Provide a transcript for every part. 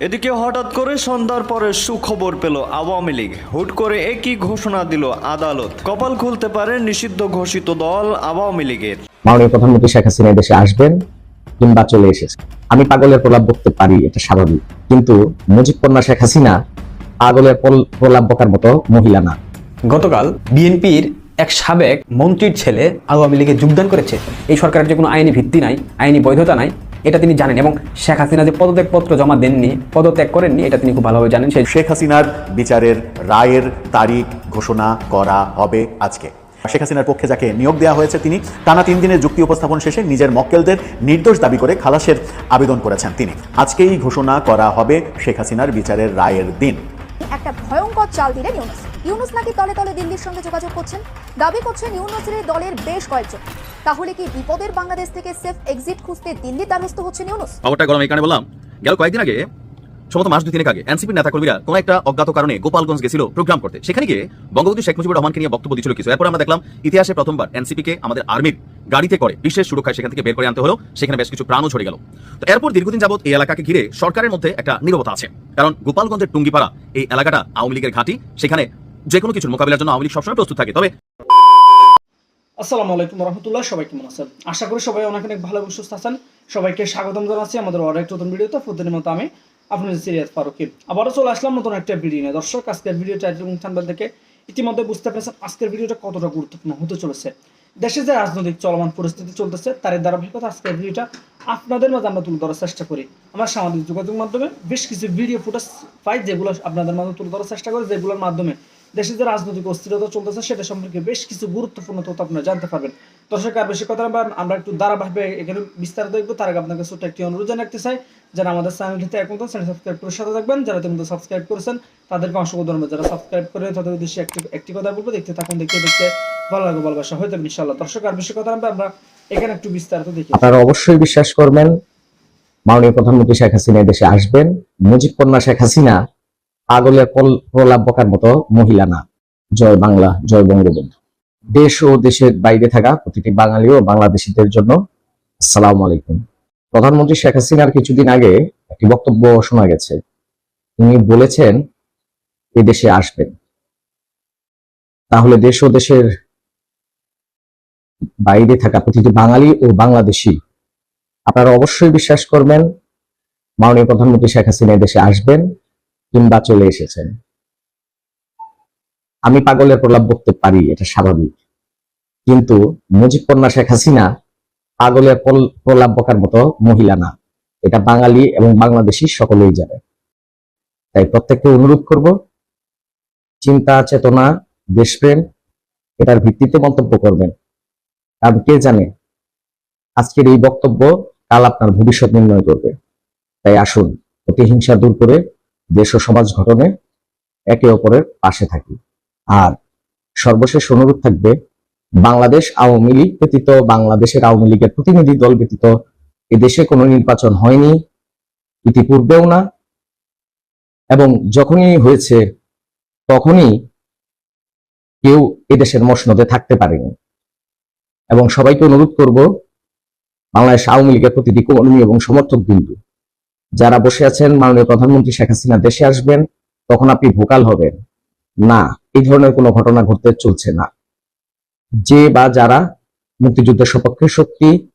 এদিকে হঠাৎ করে সন্ধ্যার পরে সুখবর পেল আওয়ামী লীগ। হুট করে একই ঘোষণা দিল আদালত। কপাল খুলতে পারে নিষিদ্ধ ঘোষিত দল আওয়ামী লীগের। মাননীয় প্রধানমন্ত্রী শেখ হাসিনা দেশে আসবেন কিংবা চলে এসেছে আমি পাগলের প্রলাপ বকতে পারি এটা স্বাভাবিক। কিন্তু মুজিব কন্যা শেখ হাসিনা পাগলের প্রল- প্রলাপ বকার মতো মহিলা না। গতকাল বিএনপির এক সাবেক মন্ত্রীর ছেলে আওয়ামী লীগে যোগদান করেছে। এই সরকারের যে কোনো আইনি ভিত্তি নাই আইনি বৈধতা নাই এটা তিনি জানেন এবং শেখ হাসিনা যে পদত্যাগপত্র জমা দেননি পদত্যাগ করেননি এটা তিনি খুব ভালোভাবে জানেন। সেই শেখ হাসিনার বিচারের রায়ের তারিখ ঘোষণা করা হবে আজকে। শেখ হাসিনার পক্ষে যাকে নিয়োগ দেওয়া হয়েছে তিনি টানা তিন দিনের যুক্তি উপস্থাপন শেষে নিজের মক্কেলদের নির্দোষ দাবি করে খালাসের আবেদন করেছেন তিনি। আজকেই ঘোষণা করা হবে শেখ হাসিনার বিচারের রায়ের দিন। একটা ভয়ঙ্কর চাল দিলেন ইউনুস ইউনুস নাকি তলে তলে দিল্লির সঙ্গে যোগাযোগ করছেন? দাবি করছেন ইউনুসের দলের বেশ কয়েকজন। তাহলে কি বিপদের বাংলাদেশ থেকে সেফ এক্সিট খুঁজতে দিল্লি দ্বারস্থ হচ্ছেন ইউনুস? খবরটা গরম কারণে বললাম, গেল কয়েকদিন আগে, সম্ভবত মাস দুই তিনেক আগে, এনসিপির নেতাকর্মীরা কোন একটা অজ্ঞাত কারণে গোপালগঞ্জ গেছিল প্রোগ্রাম করতে। সেখানে গিয়ে বঙ্গবন্ধু শেখ মুজিবুর রহমানকে নিয়ে বক্তব্য দিচ্ছিল কিছু। এরপর আমরা দেখলাম, ইতিহাসে প্রথমবার এনসিপি কে আমাদের আর্মির গাড়িতে করে বিশেষ সুরক্ষায় সেখান থেকে বের করে আনতে হলো। সেখানে বেশ কিছু প্রাণও ঝরে গেল। তো এরপর দীর্ঘদিন যাবত এই এলাকাকে ঘিরে সরকারের মধ্যে একটা নীরবতা আছে। কারণ গোপালগঞ্জের টুঙ্গিপাড়া, এই এলাকাটা আওয়ামী লীগের ঘাঁটি। সেখানে যে কোনো কিছুর মোকাবিলার জন্য আওয়ামী লীগ সবসময় প্রস্তুত থাকে, তবে আসসালামু আলাইকুম রহমতুল্লাহ, সবাই কেমন আছেন? আশা করি সবাই অনেক অনেক ভালো এবং সুস্থ আছেন। সবাইকে স্বাগতম জানাচ্ছি আমাদের একটা নতুন ভিডিওতে। প্রতিদিনের মতো আমি আপনাদের সিরিয়াস ফারুকি। আবারও চলে আসলাম নতুন একটা ভিডিও নিয়ে। দর্শক, আজকের ভিডিও টাইটেল এবং থাম্বনেল থেকে ইতিমধ্যে বুঝতে পেরেছেন আজকের ভিডিওটা কতটা গুরুত্বপূর্ণ হতে চলেছে। দেশে যে রাজনৈতিক চলমান পরিস্থিতি চলতেছে, তার ধারাবাহিকতা আজকের ভিডিওটা আপনাদের মাঝে আমরা তুলে ধরার চেষ্টা করি। আমরা সামাজিক যোগাযোগ মাধ্যমে বেশ কিছু ভিডিও ফুটেজ পাই, যেগুলো আপনাদের মাঝে তুলে ধরার চেষ্টা করি, যেগুলোর মাধ্যমে দেশে যে রাজনৈতিক অস্থিরতা চলতেছে, সেটা সম্পর্কে বেশ কিছু গুরুত্বপূর্ণ তথ্য আপনারা জানতে পারবেন। দর্শক, আর বেশি কথা আমরা একটু ধারাবাহিকভাবে এখানে বিস্তারিত দেখব। তার আগে আপনাকে ছোট্ট একটি অনুরোধ জানাতে চাই, যারা আমাদের চ্যানেলটিতে এখন চ্যানেল সাবস্ক্রাইব করে সাথে থাকবেন। যারা তুমি সাবস্ক্রাইব করেছেন, তাদেরকে অসংখ্য ধন্যবাদ। যারা সাবস্ক্রাইব করে তাদের উদ্দেশ্যে একটি একটি কথা বলব, দেখতে থাকুন, দেখতে দেখতে ভালো লাগবে, ভালোবাসা হয়ে যাবে ইনশাল্লাহ দর্শক, আর বেশি কথা আমরা এখানে একটু বিস্তারিত দেখি। আপনারা অবশ্যই বিশ্বাস করবেন, মাননীয় প্রধানমন্ত্রী শেখ হাসিনা দেশে আসবেন। মুজিব কন্যা শেখ হাসিনা প্রল- প্রলাপ বকার মতো মহিলা না। জয় বাংলা, জয় বঙ্গবন্ধু। দেশ ও দেশের বাইরে থাকা প্রতিটি বাঙালি ও বাংলাদেশিদের জন্য আসসালামু আলাইকুম। প্রধানমন্ত্রী শেখ হাসিনার কিছুদিন আগে একটি বক্তব্য শোনা গেছে। তিনি বলেছেন, এ দেশে আসবেন। তাহলে দেশ ও দেশের বাইরে থাকা প্রতিটি বাঙালি ও বাংলাদেশি, আপনারা অবশ্যই বিশ্বাস করবেন, মাননীয় প্রধানমন্ত্রী শেখ হাসিনা দেশে আসবেন। কিংবা চলে এসেছেন। আমি পাগলের প্রলাপ বকতে পারি, এটা স্বাভাবিক। কিন্তু মুজিব কন্যা শেখ হাসিনা পাগলের প্রলাপ বকার মতো মহিলা না। এটা বাঙালি এবং বাংলাদেশি সকলেই জানে। তাই প্রত্যেককে অনুরোধ করব, চিন্তা, চেতনা, দেশপ্রেম, এটার ভিত্তিতে মন্তব্য করবেন। কারণ কে জানে, আজকের এই বক্তব্য কাল আপনার ভবিষ্যৎ নির্ণয় করবে। তাই আসুন প্রতিহিংসা দূর করে দেশ ও সমাজ ঘটনে একে অপরের পাশে থাকি। আর সর্বশেষ অনুরোধ থাকবে, বাংলাদেশ আওয়ামী লীগ ব্যতীত, বাংলাদেশের আওয়ামী লীগের প্রতিনিধি দল ব্যতীত এদেশে কোনো নির্বাচন হয়নি, ইতিপূর্বেও না। এবং যখনই হয়েছে, তখনই কেউ এদেশের মসনদে থাকতে পারেনি। এবং সবাইকে অনুরোধ করব, বাংলাদেশ আওয়ামী লীগের প্রতিটি কর্মী এবং সমর্থক বিন্দু যারা বসে আছেন মাননীয় প্রধানমন্ত্রী শেখ হাসিনা দেশে আসবেন, তখন আপনি ভোকাল হবেন। না, এই ধরনের কোনো ঘটনা ঘটতে চলছে না। যে বা যারা মুক্তিযুদ্ধের সপক্ষের শক্তি,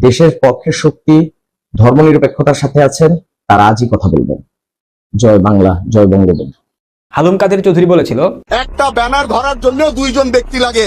দেশের পক্ষের শক্তি, ধর্মনিরপেক্ষতার সাথে আছেন, তারা আজই কথা বলবেন। জয় বাংলা, জয় বঙ্গবন্ধু। হালুম কাদের চৌধুরী বলেছিল একটা ব্যানার ধরার জন্য দুইজন ব্যক্তি লাগে।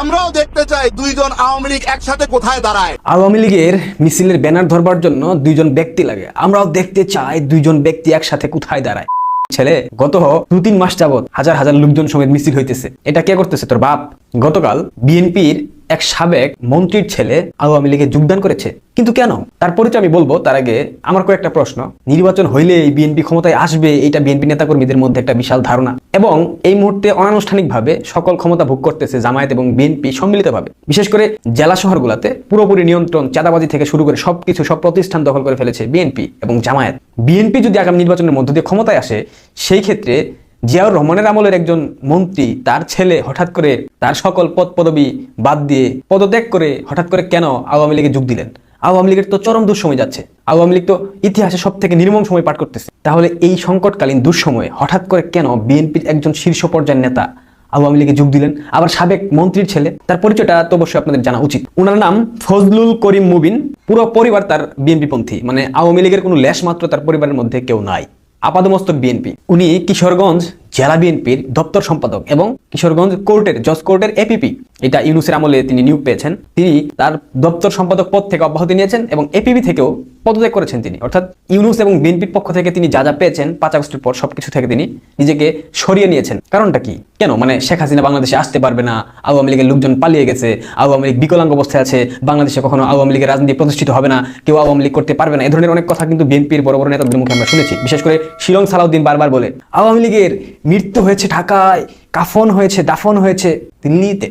আমরাও দেখতে চাই দুইজন আওয়ামী লীগ একসাথে কোথায় দাঁড়ায়। আওয়ামী লীগের মিছিলের ব্যানার ধরবার জন্য দুইজন ব্যক্তি লাগে। আমরাও দেখতে চাই দুইজন ব্যক্তি একসাথে কোথায় দাঁড়ায়। ছেলে গত দু তিন মাস যাবত হাজার হাজার লোকজন সমেত মিছিল হইতেছে। এটা কে করতেছে তোর বাপ? গতকাল বিএনপির এক সাবেক মন্ত্রীর ছেলে আওয়ামী লীগে যোগদান করেছে। কিন্তু কেন? তার পরিচয় আমি বলব, তার আগে আমার কয়েকটা প্রশ্ন। নির্বাচন হইলে এই বিএনপি ক্ষমতায় আসবে, এটা বিএনপি নেতাকর্মীদের মধ্যে একটা বিশাল ধারণা। এবং এই মুহূর্তে অনানুষ্ঠানিকভাবে সকল ক্ষমতা ভোগ করতেছে জামায়াত এবং বিএনপি সম্মিলিতভাবে। বিশেষ করে জেলা শহরগুলোতে পুরোপুরি নিয়ন্ত্রণ, চাঁদাবাজি থেকে শুরু করে সবকিছু, সব প্রতিষ্ঠান দখল করে ফেলেছে বিএনপি এবং জামায়াত। বিএনপি যদি আগামী নির্বাচনের মধ্য দিয়ে ক্ষমতায় আসে, সেই ক্ষেত্রে জিয়াউর রহমানের আমলের একজন মন্ত্রী, তার ছেলে হঠাৎ করে তার সকল পদ পদবি বাদ দিয়ে পদত্যাগ করে হঠাৎ করে কেন আওয়ামী লীগে যোগ দিলেন? আওয়ামী লীগের তো চরম দুঃসময় যাচ্ছে। আওয়ামী লীগ তো ইতিহাসে সব থেকে নির্মম সময় পার করতেছে। তাহলে এই সংকটকালীন দুঃসময়ে হঠাৎ করে কেন বিএনপির একজন শীর্ষ পর্যায়ের নেতা আওয়ামী লীগে যোগ দিলেন? আবার সাবেক মন্ত্রীর ছেলে, তার পরিচয়টা তো অবশ্যই আপনাদের জানা উচিত। ওনার নাম ফজলুল করিম মুবিন। পুরো পরিবার তার বিএনপি পন্থী মানে আওয়ামী লীগের কোনো লেশ মাত্র তার পরিবারের মধ্যে কেউ নাই। আপাদমস্তক বিএনপি। উনি কিশোরগঞ্জ জেলা বিএনপির দপ্তর সম্পাদক এবং কিশোরগঞ্জ কোর্টের, জজ কোর্টের এপিপি এটা ইউনুসের আমলে তিনি নিয়োগ পেয়েছেন। তিনি তার দপ্তর সম্পাদক পদ থেকে অব্যাহতি নিয়েছেন এবং এপিপি থেকেও পদত্যাগ করেছেন তিনি। অর্থাৎ ইউনুস এবং বিএনপির পক্ষ থেকে তিনি যা যা পেয়েছেন, পাঁচ আগস্টের পর সবকিছু থেকে তিনি নিজেকে সরিয়ে নিয়েছেন। কারণটা কি? কেন? মানে শেখ হাসিনা বাংলাদেশে আসতে পারবে না, আওয়ামী লীগের লোকজন পালিয়ে গেছে, আওয়ামী লীগ বিকলাঙ্গ অবস্থায় আছে, বাংলাদেশে কখনো আওয়ামী লীগের রাজনীতি প্রতিষ্ঠিত হবে না, কেউ আওয়ামী লীগ করতে পারবে না। এ ধরনের অনেক কথা কিন্তু বিএনপির বড় বড় নেতাদের মুখে আমরা শুনেছি। বিশেষ করে শিলং সালাউদ্দিন বারবার বলে, আওয়ামী লীগের মৃত্যু হয়েছে ঢাকায়, কাফন হয়েছে, দাফন হয়েছে দিল্লিতে।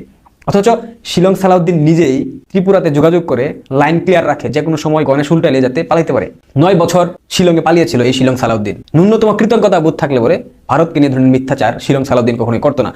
অথচ শিলং সালাউদ্দিন নিজেই ত্রিপুরাতে যোগাযোগ করে লাইন ক্লিয়ার রাখে, যে কোনো সময় গণেশ উল্টালে যাতে পালাইতে পারে। নয় বছর শিলংয়ে পালিয়েছিল এই শিলং সালাউদ্দিন। ন্যূনতম কৃতজ্ঞতা বোধ থাকলে পরে ভারতকে নিয়ে ধরনের মিথ্যাচার শিলং সালাউদ্দিন কখনোই করতো না।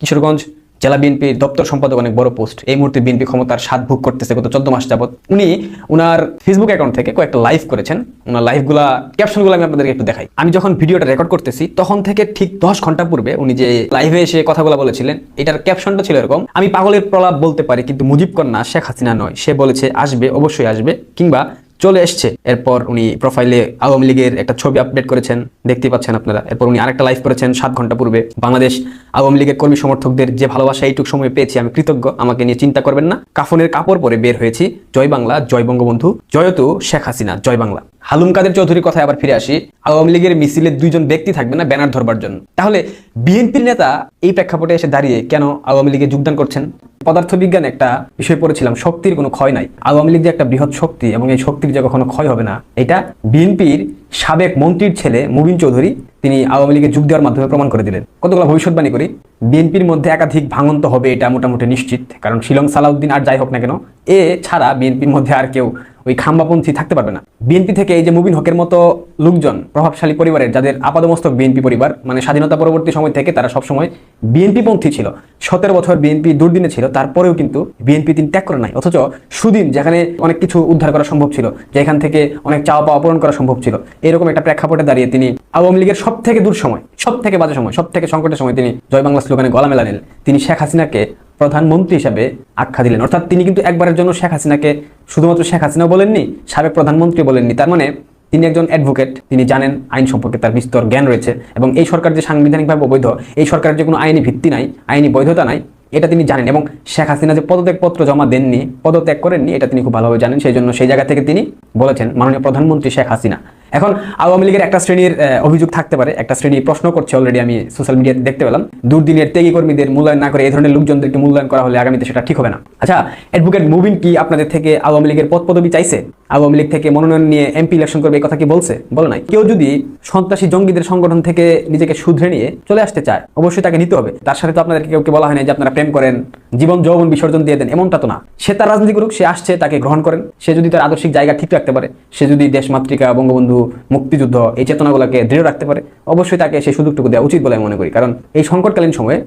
কিশোরগঞ্জ জেলা বিএনপির দপ্তর সম্পাদক অনেক বড় পোস্ট। এই মুহূর্তে বিএনপি ক্ষমতার স্বাদ ভোগ করতেছে গত চোদ্দ মাস যাবত উনি উনার ফেসবুক অ্যাকাউন্ট থেকে কয়েকটা লাইভ করেছেন। ওনার লাইভগুলা ক্যাপশনগুলো আমি আপনাদেরকে একটু দেখাই। আমি যখন ভিডিওটা রেকর্ড করতেছি, তখন থেকে ঠিক দশ ঘণ্টা পূর্বে উনি যে লাইভে এসে কথাগুলো বলেছিলেন, এটার ক্যাপশনটা ছিল এরকম, আমি পাগলের প্রলাপ বলতে পারি, কিন্তু মুজিব কন্যা শেখ হাসিনা নয়। সে বলেছে, আসবে, অবশ্যই আসবে, কিংবা চলে এসছে। এরপর উনি প্রোফাইলে আওয়ামী লীগের একটা ছবি আপডেট করেছেন। দেখতে পাচ্ছেন আপনারা। এরপর উনি আরেকটা লাইভ করেছেন সাত ঘণ্টা পূর্বে। বাংলাদেশ আওয়ামী লীগের কর্মী সমর্থকদের যে ভালোবাসা, এইটুক সময় পেয়েছি আমি কৃতজ্ঞ। আমাকে নিয়ে চিন্তা করবেন না। কাফনের কাপড় পরে বের হয়েছি। জয় বাংলা, জয় বঙ্গবন্ধু জয়তু শেখ হাসিনা, জয় বাংলা। হালুম কাদের চৌধুরীর কথায় আবার ফিরে আসি। আওয়ামী লীগের মিছিলে দুইজন ব্যক্তি থাকবে না ব্যানার ধরবার জন্য। তাহলে বিএনপির নেতা এই প্রেক্ষাপটে এসে দাঁড়িয়ে কেন আওয়ামী লীগে যোগদান করছেন? পদার্থবিজ্ঞান একটা বিষয় পড়েছিলাম, শক্তির কোনো ক্ষয় নাই। আওয়ামী লীগ যে একটা বৃহৎ শক্তি এবং এই শক্তির যে কখনো ক্ষয় হবে না, এটা বিএনপির সাবেক মন্ত্রীর ছেলে মুবিন চৌধুরী, তিনি আওয়ামী লীগে যোগ দেওয়ার মাধ্যমে প্রমাণ করে দিলেন। কতগুলো ভবিষ্যৎবাণী করি। বিএনপির মধ্যে একাধিক ভাঙন তো হবে, এটা মোটামুটি নিশ্চিত, কারণ শিলং সালাউদ্দিন আর যাই হোক না কেন, এ ছাড়া বিএনপির মধ্যে আর কেউ ওই খাম্বাপন্থী থাকতে পারবে না। বিএনপি থেকে এই যে মুবিন হকের মতো লোকজন, প্রভাবশালী পরিবারের, যাদের আপাদমস্তক বিএনপি পরিবার মানে স্বাধীনতা পরবর্তী সময় থেকে তারা সবসময় বিএনপি পন্থী ছিল। সতেরো বছর বিএনপি দুর্দিনে ছিল, তারপরেও কিন্তু বিএনপি তিনি ত্যাগ করে নাই। অথচ সুদিন, যেখানে অনেক কিছু উদ্ধার করা সম্ভব ছিল, যেখান থেকে অনেক চাওয়া পাওয়া পূরণ করা সম্ভব ছিল, এরকম একটা প্রেক্ষাপটে দাঁড়িয়ে তিনি আওয়ামী লীগের সব থেকে দূর সময় সব থেকে বাজে সময় সব থেকে সংকটের সময় তিনি জয় বাংলা স্লোগানে গলা মেলা নিলেন তিনি শেখ হাসিনাকে প্রধানমন্ত্রী হিসেবে আখ্যা দিলেন। অর্থাৎ তিনি কিন্তু একবারের জন্য শেখ হাসিনাকে শুধুমাত্র শেখ হাসিনাও বলেননি, সাবেক প্রধানমন্ত্রী বলেননি। তার মানে তিনি একজন অ্যাডভোকেট তিনি জানেন আইন সম্পর্কে তার বিস্তর জ্ঞান রয়েছে এবং এই সরকার যে সাংবিধানিকভাবে অবৈধ, এই সরকারের যে কোনো আইনি ভিত্তি নাই, আইনি বৈধতা নাই, এটা তিনি জানেন এবং শেখ হাসিনা যে পদত্যাগপত্র জমা দেননি, পদত্যাগ করেননি, এটা তিনি খুব ভালোভাবে জানেন। সেই জন্য সেই জায়গা থেকে তিনি বলেছেন, মাননীয় প্রধানমন্ত্রী শেখ হাসিনা। এখন আওয়ামী লীগের একটা শ্রেণির অভিযোগ থাকতে পারে। একটা শ্রেণি প্রশ্ন করছে অলরেডি আমি সোশ্যাল মিডিয়াতে দেখতে পেলাম। দুর্দিনের ত্যাগী কর্মীদের মূল্যায়ন না করে এই ধরনের লোকজনদেরকে মূল্যায়ন করা হলে আগামীতে সেটা ঠিক হবে না। আচ্ছা অ্যাডভোকেট মুবিন কি আপনাদের থেকে আওয়ামী লীগের পদ পদবি চাইছে? আওয়ামী লীগ থেকে মনোনয়ন নিয়ে এমপি ইলেকশন করবে এই কথা কি বলছে? বলে নাই। কেউ যদি সন্ত্রাসী জঙ্গিদের সংগঠন থেকে নিজেকে শুধরে নিয়ে চলে আসতে চায়, অবশ্যই তাকে নিতে হবে। তার সাথে তো আপনাদেরকে কেউ বলা হয় না যে আপনারা প্রেম করেন, জীবন যৌবন বিসর্জন দিয়ে দেন, এমনটা তো না। সে তার রাজনীতি করুক, সে আসছে, তাকে গ্রহণ করেন। সে যদি তার আদর্শিক জায়গা ঠিক রাখতে পারে, সে যদি দেশমাতৃকা, বঙ্গবন্ধু মুক্তিযুদ্ধ এই চেতনাগুলোকে দৃঢ় রাখতে পারে, অবশ্যই তাকে সেই সুযোগটুকু দেওয়া উচিত বলে মনে করি। কারণ এই সংকটকালীন সময়ে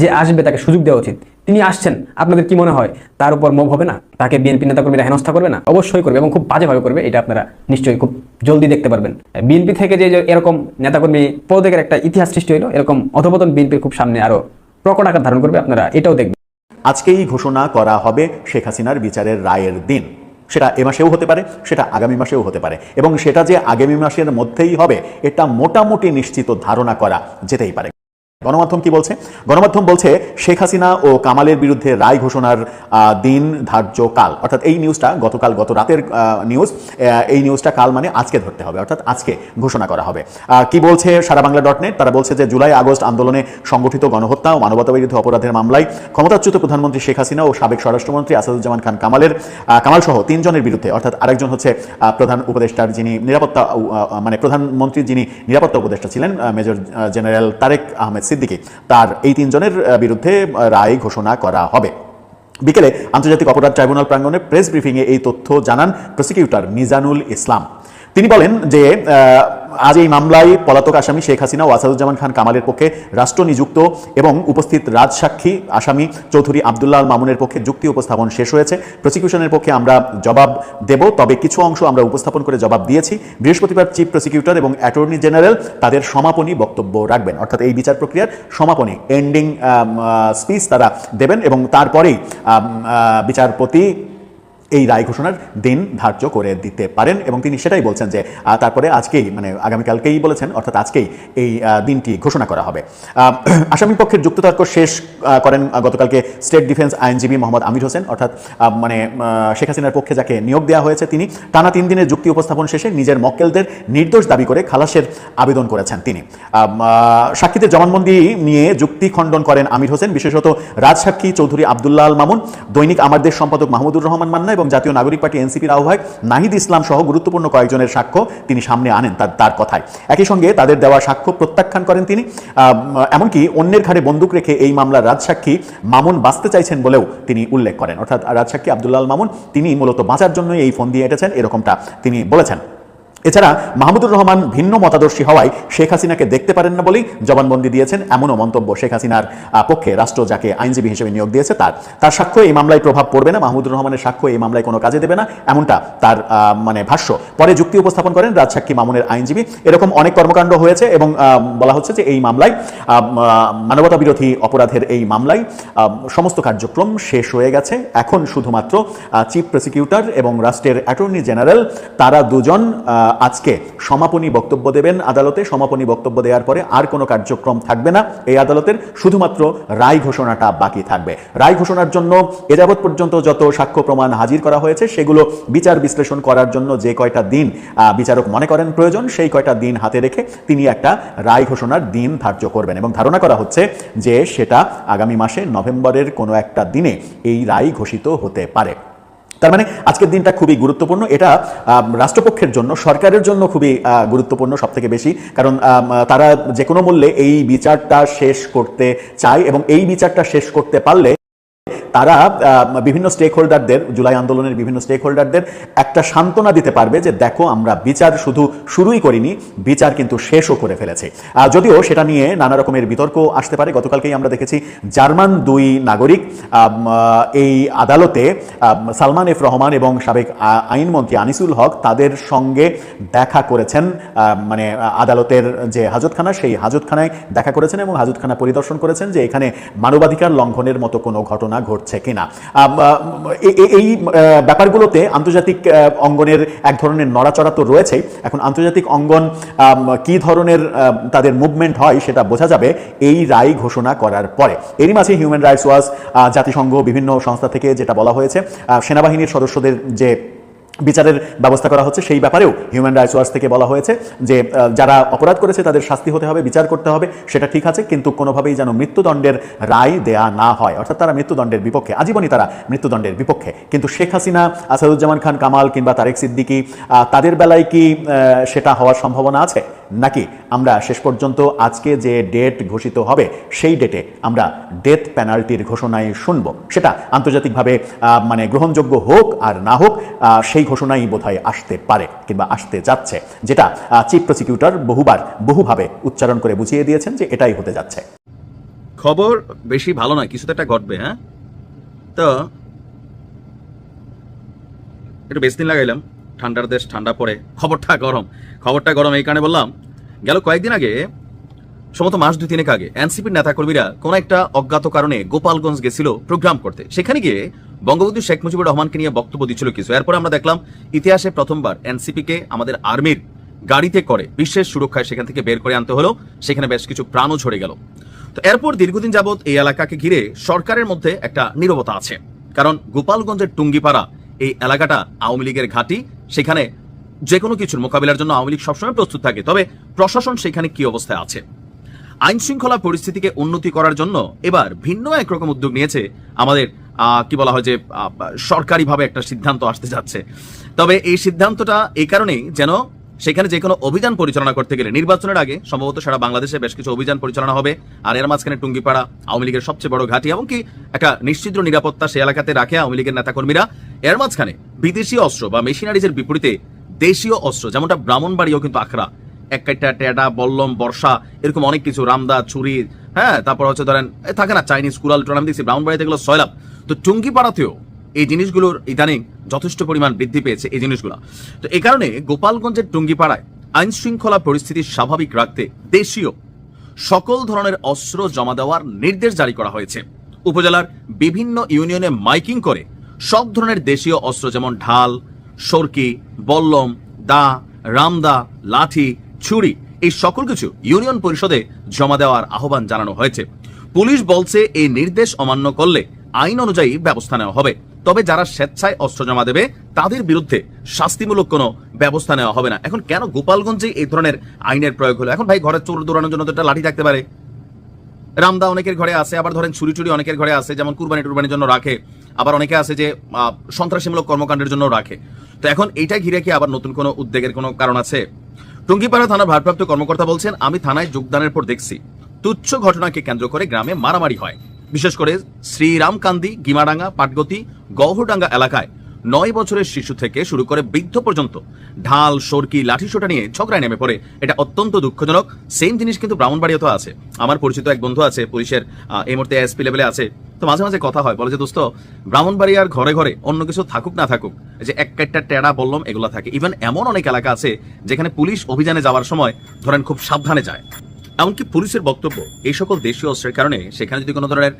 যে আসবে তাকে সুযোগ দেওয়া উচিত। তিনি আসছেন, আপনাদের কি মনে হয়? তার উপর মোভ হবে না? তাকে বিএনপি নেতাকর্মীরা হেনস্থা করবে না? অবশ্যই করবে এবং খুব বাজেভাবে করবে, এটা আপনারা নিশ্চয়ই খুব জলদি দেখতে পারবেন। বিএনপি থেকে যে এরকম নেতাকর্মী পদত্যাগের একটা ইতিহাস সৃষ্টি হলো, এরকম অধপতন বিএনপির খুব সামনে আরও প্রকট আকার ধারণ করবে, আপনারা এটাও দেখবেন। আজকেই ঘোষণা করা হবে শেখ হাসিনার বিচারের রায়ের দিন। সেটা এ মাসেও হতে পারে, সেটা আগামী মাসেও হতে পারে। এবং সেটা যে আগামী মাসের মধ্যেই হবে, এটা মোটামুটি নিশ্চিত ধারণা করা যেতেই পারে। গণমাধ্যম কি বলছে? গণমাধ্যম বলছে শেখ হাসিনা ও কামালের বিরুদ্ধে রায় ঘোষণার দিন ধার্য কাল। অর্থাৎ এই নিউজটা গতকাল, গত রাতের নিউজ এই নিউজটা কাল মানে আজকে ধরতে হবে, অর্থাৎ আজকে ঘোষণা করা হবে। কি বলছে সারা বাংলা ডট নেট? তারা বলছে যে জুলাই, আগস্ট আন্দোলনে সংগঠিত গণহত্যা ও মানবতা বিরোধী অপরাধের মামলায় ক্ষমতাচ্যুত প্রধানমন্ত্রী শেখ হাসিনা ও সাবেক স্বরাষ্ট্রমন্ত্রী আসাদুজ্জামান খান কামালের কামাল সহ তিনজনের বিরুদ্ধে, অর্থাৎ আরেকজন হচ্ছে প্রধান উপদেষ্টার যিনি নিরাপত্তা মানে প্রধানমন্ত্রী যিনি নিরাপত্তা উপদেষ্টা ছিলেন মেজর জেনারেল তারেক আহমেদ সিদ্দিকী। তার এই তিনজনের বিরুদ্ধে রায় ঘোষণা করা হবে। বিকেলে আন্তর্জাতিক অপরাধ ট্রাইব্যুনাল প্রাঙ্গনে প্রেস ব্রিফিংয়ে এই তথ্য জানান প্রসিকিউটর মিজানুল ইসলাম। তিনি বলেন যে আজ এই মামলায় পলাতক আসামি শেখ হাসিনা ও আসাদুজ্জামান খান কামালের পক্ষে রাষ্ট্র নিযুক্ত এবং উপস্থিত রাজসাক্ষী আসামি চৌধুরী আবদুল্লাহ মামুনের পক্ষে যুক্তি উপস্থাপন শেষ হয়েছে। প্রসিকিউশনের পক্ষে আমরা জবাব দেব, তবে কিছু অংশ আমরা উপস্থাপন করে জবাব দিয়েছি। বৃহস্পতিবার চিফ প্রসিকিউটর এবং অ্যাটর্নি জেনারেল তাদের সমাপনী বক্তব্য রাখবেন। অর্থাৎ এই বিচার প্রক্রিয়ার সমাপনী এন্ডিং স্পিচ তারা দেবেন এবং তারপরেই বিচারপতি এই রায় ঘোষণার দিন ধার্য করে দিতে পারেন এবং তিনি সেটাই বলছেন যে তারপরে আজকেই মানে আগামীকালকেই বলেছেন, অর্থাৎ আজকেই এই দিনটি ঘোষণা করা হবে। আসামি পক্ষের যুক্ততর্ক শেষ করেন গতকালকে স্টেট ডিফেন্স আইনজীবী মোহাম্মদ আমির হোসেন, অর্থাৎ মানে শেখ হাসিনার পক্ষে যাকে নিয়োগ দেওয়া হয়েছে তিনি, টানা তিন দিনের যুক্তি উপস্থাপন শেষে নিজের মক্কেলদের নির্দোষ দাবি করে খালাসের আবেদন করেছেন তিনি। সাক্ষীদের জবানবন্দি নিয়ে যুক্তি খণ্ডন করেন আমির হোসেন, বিশেষত রাজসাক্ষী চৌধুরী আবদুল্লাহ মামুন, দৈনিক আমার দেশ সম্পাদক মাহমুদুর রহমান মান্না এবং জাতীয় নাগরিক পার্টি এনসিপির আহ্বায়ক নাহিদ ইসলাম সহ গুরুত্বপূর্ণ কয়েকজনের সাক্ষ্য তিনি সামনে আনেন তার তার কথায়। একই সঙ্গে তাদের দেওয়া সাক্ষ্য প্রত্যাখ্যান করেন তিনি। এমনকি অন্যের ঘাড়ে বন্দুক রেখে এই মামলার রাজসাক্ষী মামুন বাঁচতে চাইছেন বলেও তিনি উল্লেখ করেন। অর্থাৎ রাজসাক্ষী আবদুল্লাহ আল মামুন, তিনি মূলত বাঁচার জন্যই এই ফোন দিয়ে এটেছেন, এরকমটা তিনি বলেছেন। এছাড়া মাহমুদুর রহমান ভিন্ন মতাদর্শী হওয়ায় শেখ হাসিনাকে দেখতে পারেন না বলেই জবানবন্দি দিয়েছেন এমনও মন্তব্য শেখ হাসিনার পক্ষে রাষ্ট্র যাকে আইনজীবী হিসেবে নিয়োগ দিয়েছে তার। তার সাক্ষ্য এই মামলায় প্রভাব পড়বে না, মাহমুদুর রহমানের সাক্ষ্য এই মামলায় কোনো কাজে দেবে না, এমনটা তার মানে ভাষ্য। পরে যুক্তি উপস্থাপন করেন রাজসাক্ষী মামুনের আইনজীবী। এরকম অনেক কর্মকাণ্ড হয়েছে এবং বলা হচ্ছে যে এই মামলায় মানবতা বিরোধী অপরাধের এই মামলায় সমস্ত কার্যক্রম শেষ হয়ে গেছে। এখন শুধুমাত্র চিফ প্রসিকিউটর এবং রাষ্ট্রের অ্যাটর্নি জেনারেল, তারা দুজন আজকে সমাপনী বক্তব্য দেবেন আদালতে। সমাপনী বক্তব্য দেওয়ার পরে আর কোনো কার্যক্রম থাকবে না। এই আদালতের শুধুমাত্র রায় ঘোষণাটা বাকি থাকবে। রায় ঘোষণার জন্য এ যাবৎ পর্যন্ত যত সাক্ষ্য প্রমাণ হাজির করা হয়েছে, সেগুলো বিচার বিশ্লেষণ করার জন্য যে কয়টা দিন বিচারক মনে করেন প্রয়োজন, সেই কয়টা দিন হাতে রেখে তিনি একটা রায় ঘোষণার দিন ধার্য করবেন। এবং ধারণা করা হচ্ছে যে সেটা আগামী মাসে নভেম্বরের কোনো একটা দিনে এই রায় ঘোষিত হতে পারে। তার মানে আজকের দিনটা খুবই গুরুত্বপূর্ণ। এটা রাষ্ট্রপক্ষের জন্য, সরকারের জন্য খুবই গুরুত্বপূর্ণ সব থেকে বেশি। কারণ তারা যে কোনো মূল্যে এই বিচারটা শেষ করতে চায় এবং এই বিচারটা শেষ করতে পারলে তারা বিভিন্ন স্টেক হোল্ডারদের জুলাই আন্দোলনের বিভিন্ন স্টেক হোল্ডারদের একটা সান্ত্বনা দিতে পারবে যে দেখো আমরা বিচার শুধু শুরুই করিনি, বিচার কিন্তু শেষও করে ফেলেছে। যদিও সেটা নিয়ে নানা রকমের বিতর্ক আসতে পারে, গতকালকেই আমরা দেখেছি জার্মান দুই নাগরিক এই আদালতে সালমান এফ রহমান এবং সাবেক আইনমন্ত্রী আনিসুল হক তাদের সঙ্গে দেখা করেছেন মানে আদালতের যে হাজতখানা, সেই হাজতখানায় দেখা করেছেন এবং হাজতখানা পরিদর্শন করেছেন যে এখানে মানবাধিকার লঙ্ঘনের মতো কোনো ঘটনা ঘটছে কিনা। এই ব্যাপারগুলোতে আন্তর্জাতিক অঙ্গনের এক ধরনের নড়াচড়া তো রয়েছেই। এখন আন্তর্জাতিক অঙ্গন কি ধরনের তাদের মুভমেন্ট হয় সেটা বোঝা যাবে এই রায় ঘোষণা করার পরে। এরই মাঝে হিউম্যান রাইটস ওয়াচ জাতিসংঘ, বিভিন্ন সংস্থা থেকে যেটা বলা হয়েছে সেনাবাহিনীর সদস্যদের যে বিচারের ব্যবস্থা করা হচ্ছে, সেই ব্যাপারেও হিউম্যান রাইটস ওয়াচ থেকে বলা হয়েছে যে যারা অপরাধ করেছে তাদের শাস্তি হতে হবে, বিচার করতে হবে, সেটা ঠিক আছে, কিন্তু কোনোভাবেই যেন মৃত্যুদণ্ডের রায় দেয়া না হয়। অর্থাৎ তারা মৃত্যুদণ্ডের বিপক্ষে, আজীবনই তারা মৃত্যুদণ্ডের বিপক্ষে। কিন্তু শেখ হাসিনা, আসাদুজ্জামান খান, কামাল কিংবা তারেক সিদ্দিকী তাদের বেলায় কি সেটা হওয়ার সম্ভাবনা আছে? নাকি আমরা শেষ পর্যন্ত আজকে যে ডেট ঘোষিত হবে, সেই ডেটে আমরা ডেথ পেনাল্টির ঘোষণায় শুনব? সেটা আন্তর্জাতিকভাবে মানে গ্রহণযোগ্য হোক আর না হোক সেই ঘোষণাই বোধহয় আসতে পারে কিংবা আসতে যাচ্ছে, যেটা চিফ প্রসিকিউটর বহুবার বহুভাবে উচ্চারণ করে বুঝিয়ে দিয়েছেন যে এটাই হতে যাচ্ছে। খবর বেশি ভালো নয় কিছু তো একটা ঘটবে হ্যাঁ? তো, একটু বেশ দিন লাগাইলাম, ঠান্ডার দেশ, ঠান্ডা পড়ে, খবরটা গরম খবরটা গরম এই কারণে বললাম, গেল কয়েকদিন আগে সম্ভবত মাস দুই তিনেক আগে এনসিপির নেতাকর্মীরা কোন একটা অজ্ঞাত কারণে গোপালগঞ্জ গেছিল প্রোগ্রাম করতে। সেখানে গিয়ে বঙ্গবন্ধু শেখ মুজিবুর রহমানকে নিয়ে বক্তব্য দিচ্ছিল কিছু। এরপর আমরা দেখলাম, ইতিহাসে প্রথমবার এনসিপি কে আমাদের আর্মির গাড়িতে করে বিশেষ সুরক্ষায় সেখান থেকে বের করে আনতে হলো। সেখানে বেশ কিছু প্রাণও ঝরে গেল। তো এরপর দীর্ঘদিন যাবৎ এই এলাকাকে ঘিরে সরকারের মধ্যে একটা নীরবতা আছে। কারণ গোপালগঞ্জের টুঙ্গিপাড়া এই এলাকাটা আওয়ামী লীগের ঘাঁটি। সেখানে যে কোনো কিছুর মোকাবিলার জন্য আওয়ামী লীগ সবসময় প্রস্তুত থাকে। তবে প্রশাসন সেখানে কি অবস্থায় আছে? আইন শৃঙ্খলা পরিস্থিতিকে উন্নতি করার জন্য এবার ভিন্ন একরকম উদ্যোগ নিয়েছে আমাদের কি বলা হয় যে সরকারিভাবে একটা সিদ্ধান্ত আসতে যাচ্ছে। তবে এই সিদ্ধান্তটা এই কারণেই যেন সেখানে যে কোনো অভিযান পরিচালনা করতে গেলে, নির্বাচনের আগে সম্ভবত সারা বাংলাদেশে বেশ কিছু অভিযান পরিচালনা হবে, আর এর মাঝখানে টুঙ্গিপাড়া, আওয়ামী লীগের সবচেয়ে বড় ঘাঁটি, এমনকি একটা নিশ্চিদ্র নিরাপত্তা সে এলাকাতে রাখে আওয়ামী লীগের নেতাকর্মীরা। এর মাঝখানে বিদেশি অস্ত্র বা মেশিনারিজের বিপরীতে দেশীয় অস্ত্র, যেমনটা ব্রাহ্মণবাড়িও কিন্তু আখড়া এক কাইটা টেডা, বল্লম, বর্ষা, এরকম অনেক কিছু, রামদা, ছুরি হ্যাঁ তারপর হচ্ছে ধরেন থাকে না, চাইনিজ কুড়াল টোড়াল দেখছি, ব্রাউন বাড়িতে এগুলো সয়লাভ তো টুঙ্গি পাড়াতেও এই জিনিসগুলোর ইদানিং যথেষ্ট পরিমাণ বৃদ্ধি পেয়েছে এই জিনিসগুলো। তো এই কারণে গোপালগঞ্জের টুঙ্গিপাড়ায় আইন শৃঙ্খলা পরিস্থিতি স্বাভাবিক রাখতে দেশীয় সকল ধরনের অস্ত্র জমা দেওয়ার নির্দেশ জারি করা হয়েছে। উপজেলার বিভিন্ন ইউনিয়নে মাইকিং করে সব ধরনের দেশীয় অস্ত্র যেমন ঢাল, সরকি, বল্লম, দা, রামদা, লাঠি ছুরি, এই সকল কিছু ইউনিয়ন পরিষদে জমা দেওয়ার আহ্বান জানানো হয়েছে। পুলিশ বলছে, এই নির্দেশ অমান্য করলে আইন অনুযায়ী ব্যবস্থা নেওয়া হবে। তবে যারা স্বেচ্ছায় অস্ত্র জমা দেবে, তাদের বিরুদ্ধে শাস্তিমূলক কোনো ব্যবস্থা নেওয়া হবে না। এখন কেন গোপালগঞ্জে এই ধরনের আইনের প্রয়োগ হলো? এখন ভাই ঘরে চোর দৌড়ানোর জন্য তো একটা লাঠি থাকতে পারে। রামদা অনেকের ঘরে আছে, আবার ধরেন ছুরি টুরি অনেকের ঘরে আছে, যেমন কুরবানি টুরবানির জন্য রাখে। আবার অনেকে আছে যে সন্ত্রাসীমূলক কর্মকাণ্ডের জন্য রাখে। তো এখন এইটা ঘিরে কি আবার নতুন কোনো উদ্বেগের কোনো কারণ আছে? টুঙ্গিপাড়া থানার ভারপ্রাপ্ত কর্মকর্তা বলছেন, আমি থানায় যোগদানের পর দেখছি, তুচ্ছ ঘটনাকে কেন্দ্র করে গ্রামে মারামারি হয়। বিশেষ করে শ্রীরামকান্দি, গিমাডাঙ্গা, পাটগতি গহরডাঙ্গা এলাকায় নয় বছরের শিশু থেকে শুরু করে বৃদ্ধ পর্যন্ত ঢাল, সরকি, লাঠিসোটা নিয়ে ঝগড়ায় নেমে পড়ে। এটা অত্যন্ত দুঃখজনক। সেম জিনিস কিন্তু ব্রাহ্মণবাড়িয়াতেও আছে। আমার পরিচিত এক বন্ধু আছে, পুলিশের এই মুহূর্তে এসপি লেভেলে আছে। তো মাঝে মাঝে কথা হয়, বলে যে, দোস্ত, ব্রাহ্মণবাড়িয়ার ঘরে ঘরে অন্য কিছু থাকুক না থাকুক যে এক কাইটটা টেড়া, বললাম, এগুলো থাকে। ইভেন এমন অনেক এলাকা আছে যেখানে পুলিশ অভিযানে যাওয়ার সময় ধরেন খুব সাবধানে যায়। এমনকি পুলিশের বক্তব্য, এই সকল দেশীয় অস্ত্রের কারণে সেখানে যদি কোনো ধরনের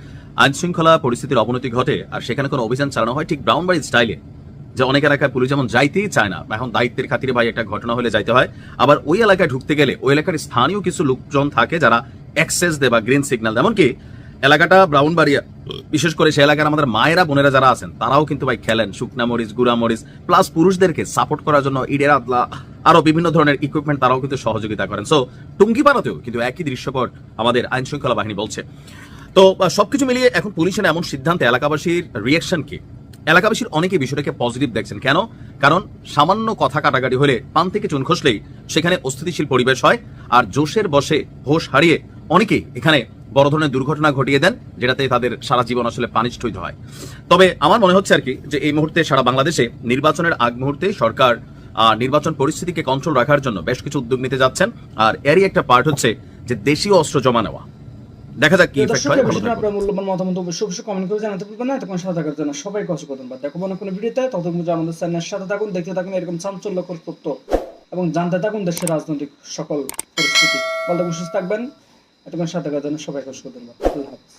আইন শৃঙ্খলা পরিস্থিতির অবনতি ঘটে আর সেখানে কোনো অভিযান চালানো হয় ঠিক ব্রাউনবাড়ির স্টাইলে। যে অনেক এলাকায় পুলিশ যেমন যাইতেই চায় না, এখন দায়িত্বের খাতিরে ভাই একটা ঘটনা হলে যাইতে হয়। আবার ওই এলাকায় ঢুকতে গেলে ওই এলাকার স্থানীয় কিছু লোকজন থাকে যারা অ্যাক্সেস দেয় বা গ্রিন সিগন্যাল এমনকি এলাকাটা ব্রাউনবাড়িয়া বিশেষ করে সে এলাকার আমাদের মায়েরা, বোনেরা যারা আছেন, তারাও কিন্তু ভাই খেলেন। শুকনা মরিচ, গুড়া মরিচ প্লাস পুরুষদেরকে সাপোর্ট করার জন্য ইডের আতলা আরও বিভিন্ন ধরনের ইকুইপমেন্ট তারাও কিন্তু সহযোগিতা করেন। সো টুঙ্গিপাড়াতেও কিন্তু একই দৃশ্যপট আমাদের আইন শৃঙ্খলা বাহিনী বলছে। তো সবকিছু মিলিয়ে এখন পুলিশের এমন সিদ্ধান্তে এলাকাবাসীর রিয়াকশন কি? এলাকাবাসীর অনেকে বিষয়টাকে পজিটিভ দেখছেন। কেন? কারণ সামান্য কথা কাটাকাটি হলে পান থেকে চুন খসলেই সেখানে অস্থিতিশীল পরিবেশ হয় আর জোশের বসে হোশ হারিয়ে অনেকেই এখানে বড় ধরনের দুর্ঘটনা ঘটিয়ে দেন, যেটাতে তাদের সারা জীবন আসলে পানিষ্ঠ হইতে হয়। তবে আমার মনে হচ্ছে আর কি যে এই মুহূর্তে সারা বাংলাদেশে নির্বাচনের আগ মুহূর্তে সরকার নির্বাচন পরিস্থিতিকে কন্ট্রোল রাখার জন্য বেশ কিছু উদ্যোগ নিতে যাচ্ছেন। আর এরই একটা পার্ট হচ্ছে যে দেশীয় অস্ত্র জমা নেওয়া। দেখা যাক কি ইফেক্ট হয় ভালো। আপনার মূল্যবান মতামত অবশ্যই অবশ্যই কমেন্ট করে জানাতে ভুলবেন না এতক্ষণ সাথে থাকার জন্য সবাই কষ্ট ধন্যবাদ বা দেখো অন্য কোনো ভিডিওতে ততক্ষণ পর্যন্ত আমাদের চ্যানেলের সাথে থাকুন দেখতে থাকুন এরকম চাঞ্চল্যকর তথ্য এবং জানতে থাকুন দেশের রাজনৈতিক সকল পরিস্থিতি। বলতে সুস্থ থাকবেন এতক্ষণ সাথে থাকার জন্য সবাই কষ্ট ধন্যবাদ আল্লাহ হাফিজ।